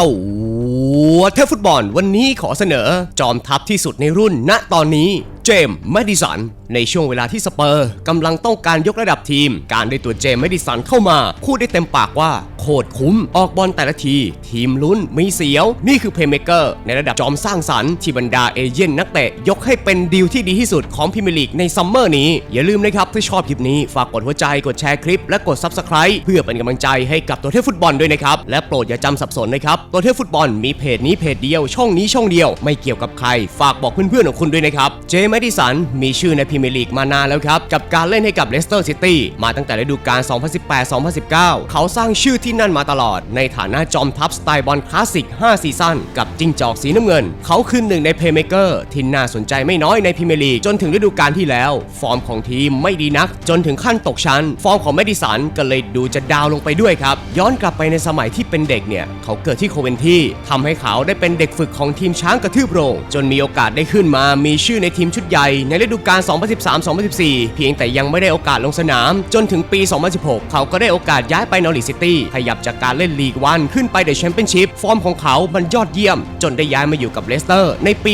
ตัวเทพฟุตบอลวันนี้ขอเสนอจอมทัพที่สุดในรุ่นณตอนนี้ เจมส์แมดิสัน ในช่วงเวลาที่สเปอร์กำลังต้องการยกระดับทีม การได้ตัวเจมส์แมดิสันเข้ามา พูดได้เต็มปากว่าโคตรคุ้ม ออกบอลแต่ละที ทีมลุ้นมีเสียว นี่คือเพลย์เมเกอร์ในระดับจอมสร้างสรรค์ที่บรรดาเอเย่นนักเตะยกให้เป็นดีลที่ดีที่สุดของพรีเมียร์ลีกในซัมเมอร์นี้ อย่าลืมนะครับถ้าชอบคลิปนี้ฝากกดหัวใจกดแชร์คลิปและกด Subscribe เพื่อเป็นกำลังใจให้กับตัวเทพฟุตบอลด้วยนะครับและโปรดอย่าจำสับสนนะครับตัวเทพฟุตบอลมีเพจนี้เพจเดียวช่องนี้ช่องเดียว ไม่เกี่ยวกับใคร ฝากบอกเพื่อนๆของคุณด้วยนะครับเจแมดิสันมีชื่อในพเมียร์ลีกมานานแล้วครับ กับการเล่นให้กับเลสเตอร์ซิตี้มาตั้งแต่ฤดูกาล 2018-2019 เขาสร้างชื่อที่นั่นมาตลอด ในฐานะจอมทัพสไตล์บอลคลาสสิก 5 ซีซั่นกับจิงจอกสีน้ำเงิน เขาคือหนึ่งในเพลย์เมเกอร์ที่น่าสนใจไม่น้อยในพรีเมียร์ลีกจนถึงฤดูกาลที่แล้ว ฟอร์มของทีมไม่ดีนัก จนถึงขั้นตกชั้น ฟอร์มของแมดิสันก็เลยดูจะดาวลงไปด้วยครับ ย้อนกลับไปในสมัยที่เป็นเด็กเนี่ยเขาเกิดที่โคเวนทีทำให้เขาได้เป็นเด็กฝึกของทีมช้างกระทืบโรง จนมีโอกาสได้ขึ้นมามีชื่อในทีมชุดใหญ่ในฤดูกาล2013-2014 เพียงแต่ยังไม่ได้โอกาสลงสนาม จนถึงปี 2016 เขาก็ได้โอกาสย้ายไปนอริซิตี้ขยับจากการเล่นลีกวันขึ้นไปเดอะแชมเปี้ยนชิพฟอร์มของเขามันยอดเยี่ยม จนได้ย้ายมาอยู่กับเลสเตอร์ในปี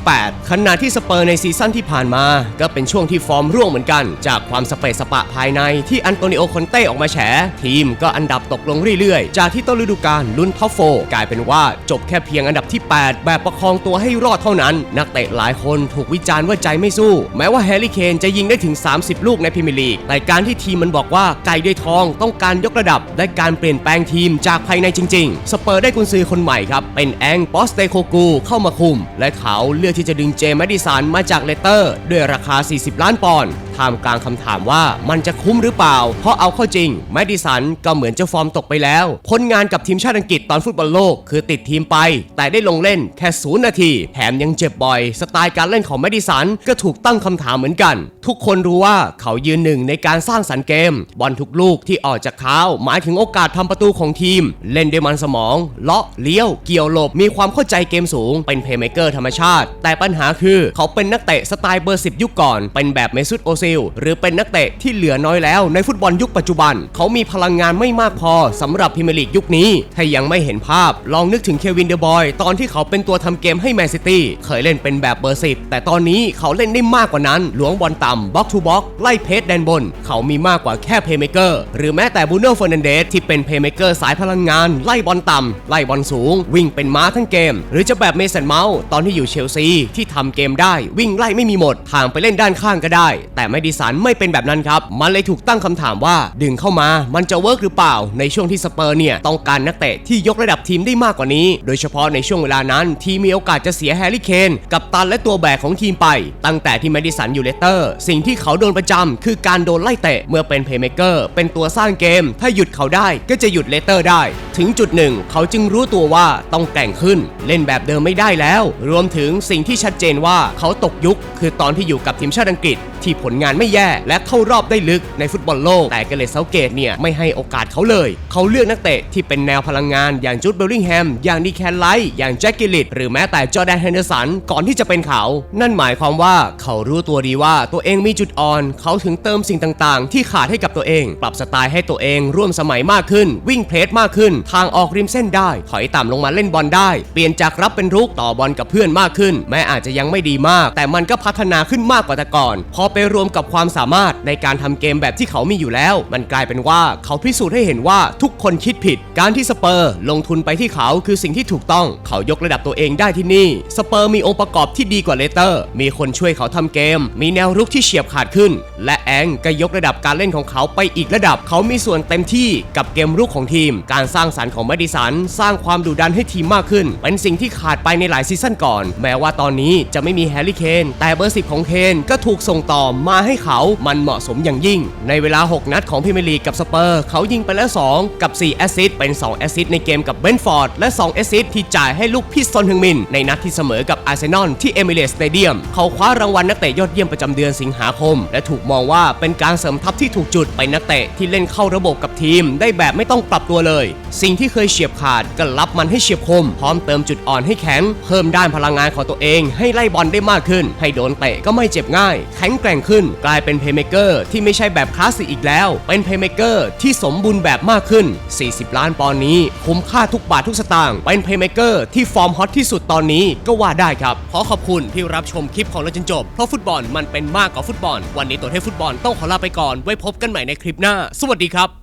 2018 ขณะที่สเปอร์ในซีซั่นที่ผ่านมา ก็เป็นช่วงที่ฟอร์มร่วงเหมือนกัน จากความสเปซสปะภายในที่อันโตนิโอคอนเต้ออกมาแฉ ทีมก็อันดับตกลงเรื่อยๆ จากที่ต้นฤดูกาลลุ้นท็อปโฟร์กลายเป็นว่าจบแค่เพียงอันดับที่ 8 แบบประคองตัวให้รอดเท่านั้น นักเตะหลายคนถูกวิจารณ์ว่าใจไม่สู้ แม้ว่าแฮร์รี่เคนจะยิงได้ถึง 30 ลูกในพรีเมียร์ลีกแต่การที่ทีมมันบอกว่าไก่ด้วยทองต้องการยกระดับ และการเปลี่ยนแปลงทีมจากภายในจริง ๆ สเปอร์ได้กุนซือคนใหม่ครับ เป็นแองปอสเตโคกูเข้ามาคุม และเขาเลือกที่จะดึงเจมส์แมดิสันมาจากเลสเตอร์ ด้วยราคา 40 ล้านปอนด์ ท่ามกลางคำถามว่ามันจะคุ้มหรือเปล่า เพราะเอาเข้าจริง แมดิสันก็เหมือนจะฟอร์มตกไปแล้วผลงานกับทีมชาติอังกฤษตอนฟุตบอลโลกคือติดทีมไป แต่ได้ลงเล่นแค่ศูนย์นาที แถมยังเจ็บบ่อย สไตล์การเล่นของแมดิสันก็ถูกตั้งคำถามเหมือนกัน ทุกคนรู้ว่าเขายืนหนึ่งในการสร้างสรรค์เกม บอลทุกลูกที่ออกจากเท้าหมายถึงโอกาสทำประตูของทีม เล่นด้วยมันสมอง เลาะเลี้ยว เกี่ยวหลบมีความเข้าใจเกมสูง เป็นเพลย์เมเกอร์ธรรมชาติ แต่ปัญหาคือเขาเป็นนักเตะสไตล์เบอร์10ยุคก่อน เป็นแบบเมซุตโอซิล หรือเป็นนักเตะที่เหลือน้อยแล้วในฟุตบอลยุคปัจจุบัน เขามีพลังงานไม่มากพอสำหรับพรีเมียร์ลีกยุคนี้ ถ้ายังไม่เห็นภาพ ลองนึกถึงเควินเดอะบอยตอนที่เขาเป็นตัวทำเกมให้แมนซิตี้เคยเล่นเป็นแบบเบอร์10แต่ตอนนี้เขาเล่นได้มากกว่านั้นหลวงบอลต่ำบล็อกทูบล็อกไล่เพจแดนบน เขามีมากกว่าแค่เพย์เมเกอร์หรือแม้แต่บูโน่เฟอร์นันเดสที่เป็นเพย์เมเกอร์สายพลังงาน ไล่บอลต่ำไล่บอลสูง วิ่งเป็นม้าทั้งเกม หรือจะแบบเมสันเมาส์ตอนที่อยู่เชลซีที่ทำเกมได้วิ่งไล่ไม่มีหมดทางไปเล่นด้านข้างก็ได้ แต่แมดิสันไม่เป็นแบบนั้นครับ มันเลยถูกตั้งคำถามว่า ดึงเข้ามามันจะเวิร์กหรือเปล่า ในช่วงที่สเปอร์เนี่ยต้องการนักเตะที่ยกระดับทีมได้มากกว่านี้ โดยเฉพาะในช่วงเวลานั้น ทีมมีโอกาสจะเสียแฮร์รี่เคนกับตันและตัวแบกของทีมไป ตั้งแต่ที่แมดิสันอยู่เลสเตอร์ สิ่งที่เขาโดนประจำคือการโดนไล่เตะเมื่อเป็นเพย์เมเกอร์เป็นตัวสร้างเกม ถ้าหยุดเขาได้ก็จะหยุดเลสเตอร์ได้ ถึงจุดหนึ่ง เขาจึงรู้ตัวว่าต้องแกร่งขึ้น เล่นแบบเดิมไม่ได้แล้ว รวมถึงสิ่งที่ชัดเจนว่าเขาตกยุค คือตอนที่อยู่กับทีมชาติอังกฤษที่ผลงานไม่แย่ และเข้ารอบได้ลึกในฟุตบอลโลก แต่เกเรเซาเกตเนี่ยไม่ให้โอกาสเขาเลย เขาเลือกนักเตะที่เป็นแนวพลังงานอย่างจูดเบลลิงแฮม อย่างดีแคนไลท์อย่างแจ็คกิลลิตหรือแม้แต่จอแดนเฮนเดอร์สันก่อนที่จะเป็นเขา นั่นหมายความว่าเขารู้ตัวดีว่าตัวเองมีจุดอ่อน เขาถึงเติมสิ่งต่างๆ ที่ขาดให้กับตัวเอง ปรับสไตล์ให้ตัวเองร่วมสมัยมากขึ้น วิ่งเพลสมากขึ้น ทางออกริมเส้นได้ ถอยต่ำลงมาเล่นบอลได้ เปลี่ยนจากรับเป็นรุกต่อบอลกับเพื่อนมากขึ้น แม้อาจจะยังไม่ดีมาก แต่มันก็พัฒนาขึ้นมากกว่าแต่ก่อนพอไปรวมกับความสามารถในการทำเกมแบบที่เขามีอยู่แล้ว มันกลายเป็นว่าเขาพิสูจน์ให้เห็นว่าทุกคนคิดผิด การที่สเปอร์ลงทุนไปที่เขาคือสิ่งที่ถูกต้อง เขายกระดับตัวเองได้ที่นี่ สเปอร์มีองค์ประกอบที่ดีกว่าเลเตอร์ มีคนช่วยเขาทำเกม มีแนวรุกที่เฉียบขาดขึ้น และแองก็ยกระดับการเล่นของเขาไปอีกระดับ เขามีส่วนเต็มที่กับเกมรุกของทีม การสร้างสรรค์ของแมดิสันสร้างความดุดันให้ทีมมากขึ้น เป็นสิ่งที่ขาดไปในหลายซีซั่นก่อน แม้ว่าตอนนี้จะไม่มีแฮร์รี่เคนแต่เบอร์สิบของเคนก็ถูกส่งต่อมาให้เขามันเหมาะสมอย่างยิ่ง ในเวลา 6 นัดของพรีเมียร์ลีกับสเปอร์ เขายิงไปแล้ว 2 กับ 4 แอสซิสเป็น 2 แอสซิสในเกมกับเบนฟอร์ด และ 2 แอสซิสที่จ่ายให้ลูกพิสซอนฮึงมิน ในนัดที่เสมอกับอาร์เซนอลที่เอมิเรตสเตเดียม เขาคว้ารางวัลนักเตะยอดเยี่ยมประจำเดือนสิงหาคม และถูกมองว่าเป็นการเสริมทัพที่ถูกจุดเป็นนักเตะที่เล่นเข้าระบบกับทีม ได้แบบไม่ต้องปรับตัวเลย สิ่งที่เคยเฉียบขาดก็รับมันให้เฉียบคม พร้อมเติมจุดอ่อนให้แข็งเพิ่มด้านพลังงานของตัวเอง ให้ไล่บอลได้มากขึ้น ให้โดนเตะก็ไม่เจ็บง่ายแข็งแกร่งร่งขึ้น กลายเป็นเพย์เมเกอร์ที่ไม่ใช่แบบคลาสสิกอีกแล้ว เป็นเพย์เมเกอร์ที่สมบูรณ์แบบมากขึ้น 40 ล้านปอนด์นี้ คุ้มค่าทุกบาททุกสตางค์เป็นเพย์เมเกอร์ที่ฟอร์มฮอตที่สุดตอนนี้ก็ว่าได้ครับ ขอขอบคุณที่รับชมคลิปของเราจนจบ เพราะฟุตบอลมันเป็นมากกว่าฟุตบอล วันนี้ตัวเทพฟุตบอลต้องขอลาไปก่อน ไว้พบกันใหม่ในคลิปหน้า สวัสดีครับ